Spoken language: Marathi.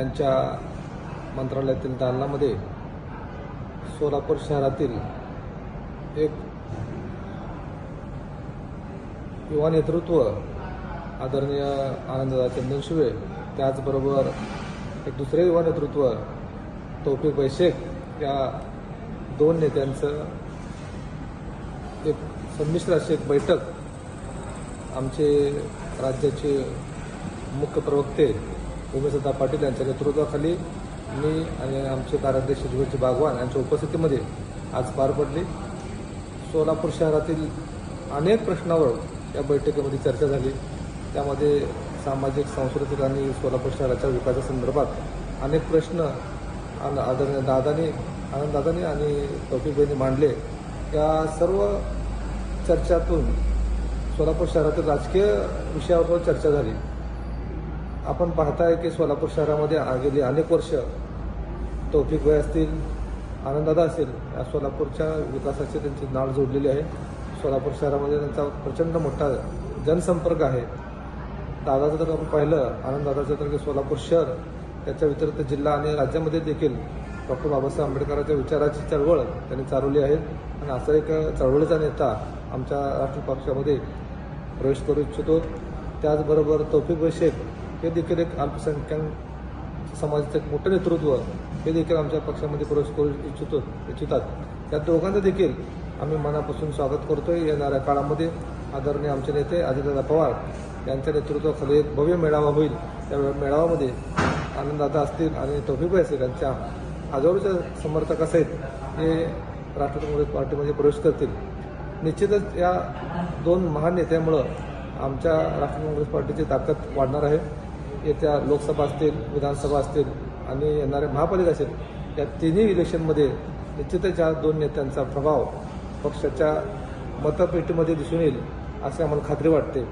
त्यांच्या मंत्रालयातील दालनामध्ये सोलापूर शहरातील एक युवा नेतृत्व आदरणीय आनंददा चंदनशिवे त्याचबरोबर एक दुसरे युवा नेतृत्व तौफिक बैशेख या दोन नेत्यांचं एक संमिश्र अशी एक बैठक आमचे राज्याचे मुख्य प्रवक्ते उमेशदा पाटील यांच्या नेतृत्वाखाली मी आणि आमचे कार्याध्यक्ष जुगलजी बागवान यांच्या उपस्थितीमध्ये आज पार पडली. सोलापूर शहरातील अनेक प्रश्नावर या बैठकीमध्ये चर्चा झाली. त्यामध्ये सामाजिक सांस्कृतिक आणि सोलापूर शहराच्या विकासासंदर्भात अनेक प्रश्न आदरणीय दादानी आनंददादानी आणि तौफिकबाईंनी मांडले. या सर्व चर्चातून सोलापूर शहरातील राजकीय विषयावर चर्चा झाली. आपण पाहताय की सोलापूर शहरामध्ये गेली अनेक वर्ष तौफिक भाई असतील आनंददादा असेल या सोलापूरच्या विकासाची त्यांची नाळ जोडलेली आहे. सोलापूर शहरामध्ये त्यांचा प्रचंड मोठा जनसंपर्क आहे. दादाचं जर आपण पाहिलं आनंददादाचं तर की सोलापूर शहर त्याच्या व्यतिरिक्त जिल्हा आणि राज्यामध्ये देखील डॉक्टर बाबासाहेब आंबेडकरांच्या विचाराची चळवळ त्यांनी चालवली आहे. आणि असा एक चळवळीचा नेता आमच्या राष्ट्रीय पक्षामध्ये प्रवेश करू इच्छितो. त्याचबरोबर तौफिक शेख हे देखील एक अल्पसंख्याक समाजाचं एक मोठं नेतृत्व हे देखील आमच्या पक्षामध्ये प्रवेश करू इच्छितो इच्छितात. या दोघांचं देखील आम्ही मनापासून स्वागत करतोय. येणाऱ्या काळामध्ये आदरणीय आमचे नेते अजितदादा पवार यांच्या नेतृत्वाखाली एक भव्य मेळावा होईल. त्या मेळाव्यामध्ये आनंददादा असतील आणि तौफिकभाई असेल. यांच्या हजारोच्या समर्थकासहित हे राष्ट्रवादी काँग्रेस पार्टीमध्ये प्रवेश करतील. निश्चितच या दोन महान नेत्यामुळं आमच्या राष्ट्रवादी काँग्रेस पार्टीची ताकद वाढणार आहे. येत्या लोकसभा असतील विधानसभा असतील आणि येणाऱ्या महापालिका असेल या तिन्ही इलेक्शनमध्ये निश्चितच या दोन नेत्यांचा प्रभाव पक्षाच्या मतपेटीमध्ये दिसून येईल असे आम्हाला खात्री वाटते.